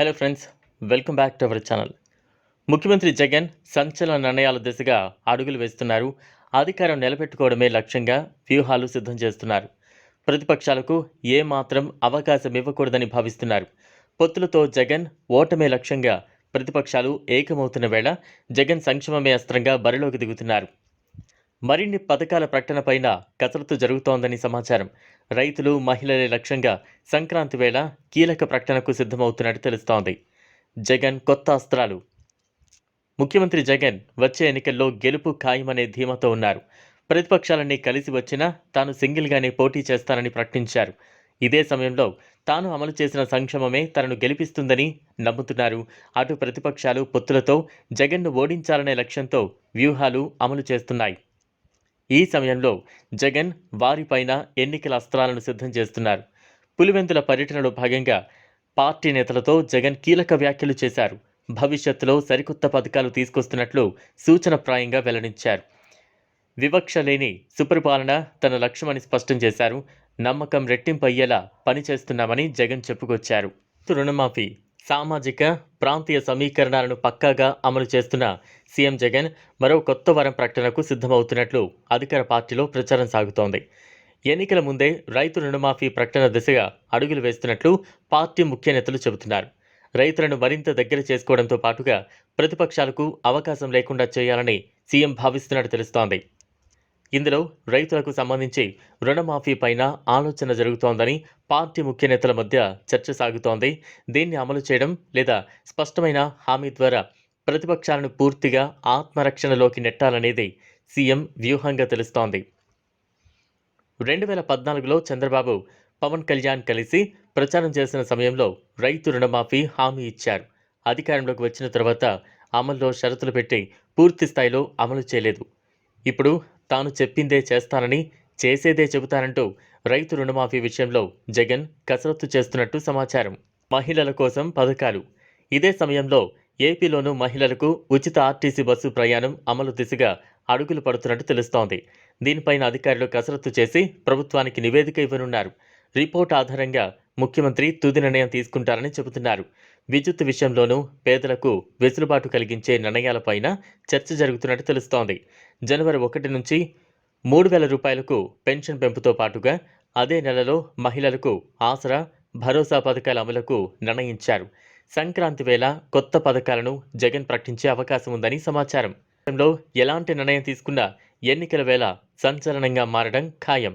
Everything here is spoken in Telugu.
Hello friends welcome back to our channel ముఖ్యమంత్రి జగన్ సంచలన నిర్ణయాల దిశగా అడుగులు వేస్తున్నారు. అధికారం నిలబెట్టుకోవడమే లక్ష్యంగా వ్యూహాలు సిద్ధం చేస్తున్నారు. ప్రతిపక్షాలకు ఏమాత్రం అవకాశం ఇవ్వకూడదని భావిస్తున్నారు. పొత్తులతో జగన్ ఓటమే లక్ష్యంగా ప్రతిపక్షాలు ఏకమవుతున్న వేళ జగన్ సంక్షేమమే అస్త్రంగా బరిలోకి దిగుతున్నారు. మరిన్ని పథకాల ప్రకటనపైన కసరత్తు జరుగుతోందని సమాచారం. రైతులు మహిళలే లక్ష్యంగా సంక్రాంతి వేళ కీలక ప్రకటనకు సిద్ధమవుతున్నట్టు తెలుస్తోంది. జగన్ కొత్త అస్త్రాలు. ముఖ్యమంత్రి జగన్ వచ్చే ఎన్నికల్లో గెలుపు ఖాయమనే ధీమాతో ఉన్నారు. ప్రతిపక్షాలన్నీ కలిసి వచ్చినా తాను సింగిల్గానే పోటీ చేస్తానని ప్రకటించారు. ఇదే సమయంలో తాను అమలు చేసిన సంక్షేమమే తనను గెలిపిస్తుందని నమ్ముతున్నారు. అటు ప్రతిపక్షాలు పొత్తులతో జగన్ను ఓడించాలనే లక్ష్యంతో వ్యూహాలు అమలు చేస్తున్నాయి. ఈ సమయంలో జగన్ వారిపైన ఎన్నికల అస్త్రాలను సిద్ధం చేస్తున్నారు. పులివెందుల పర్యటనలో భాగంగా పార్టీ నేతలతో జగన్ కీలక వ్యాఖ్యలు చేశారు. భవిష్యత్తులో సరికొత్త పథకాలు తీసుకొస్తున్నట్లు సూచనప్రాయంగా వెల్లడించారు. వివక్ష లేని సుపరిపాలన తన లక్ష్యమని స్పష్టం చేశారు. నమ్మకం రెట్టింపు అయ్యేలా పనిచేస్తున్నామని జగన్ చెప్పుకొచ్చారు. రుణమాఫీ సామాజిక ప్రాంతీయ సమీకరణాలను పక్కాగా అమలు చేస్తున్న సీఎం జగన్ మరో కొత్త వరం ప్రకటనకు సిద్ధమవుతున్నట్లు అధికార పార్టీలో ప్రచారం సాగుతోంది. ఎన్నికల ముందే రైతు రుణమాఫీ ప్రకటన దిశగా అడుగులు వేస్తున్నట్లు పార్టీ ముఖ్య నేతలు చెబుతున్నారు. రైతులను మరింత దగ్గర చేసుకోవడంతో పాటుగా ప్రతిపక్షాలకు అవకాశం లేకుండా చేయాలని సీఎం భావిస్తున్నట్టు తెలుస్తోంది. ఇందులో రైతులకు సంబంధించి రుణమాఫీ పైన ఆలోచన జరుగుతోందని పార్టీ ముఖ్య నేతల మధ్య చర్చ సాగుతోంది. దీన్ని అమలు చేయడం లేదా స్పష్టమైన హామీ ద్వారా ప్రతిపక్షాలను పూర్తిగా ఆత్మరక్షణలోకి నెట్టాలనేది సీఎం వ్యూహంగా తెలుస్తోంది. రెండు వేల పద్నాలుగులో చంద్రబాబు పవన్ కళ్యాణ్ కలిసి ప్రచారం చేసిన సమయంలో రైతు రుణమాఫీ హామీ ఇచ్చారు. అధికారంలోకి వచ్చిన తర్వాత అమల్లో షరతులు పెట్టి పూర్తి స్థాయిలో అమలు చేయలేదు. ఇప్పుడు తాను చెప్పిందే చేస్తానని చేసేదే చెబుతానంటూ రైతు రుణమాఫీ విషయంలో జగన్ కసరత్తు చేస్తున్నట్టు సమాచారం. మహిళల కోసం పథకాలు. ఇదే సమయంలో ఏపీలోనూ మహిళలకు ఉచిత ఆర్టీసీ బస్సు ప్రయాణం అమలు దిశగా అడుగులు పడుతున్నట్టు తెలుస్తోంది. దీనిపైన అధికారులు కసరత్తు చేసి ప్రభుత్వానికి నివేదిక ఇవ్వనున్నారు. రిపోర్ట్ ఆధారంగా ముఖ్యమంత్రి తుది నిర్ణయం తీసుకుంటారని చెబుతున్నారు. విద్యుత్ విషయంలోనూ పేదలకు వెసులుబాటు కలిగించే నిర్ణయాలపైన చర్చ జరుగుతున్నట్టు తెలుస్తోంది. జనవరి ఒకటి నుంచి మూడు వేల రూపాయలకు పెన్షన్ పెంపుతో పాటుగా అదే నెలలో మహిళలకు ఆసరా భరోసా పథకాల అమలుకు నిర్ణయించారు. సంక్రాంతి వేళ కొత్త పథకాలను జగన్ ప్రకటించే అవకాశం ఉందని సమాచారం. ఎలాంటి నిర్ణయం తీసుకున్నా ఎన్నికల వేళ సంచలనంగా మారడం ఖాయం.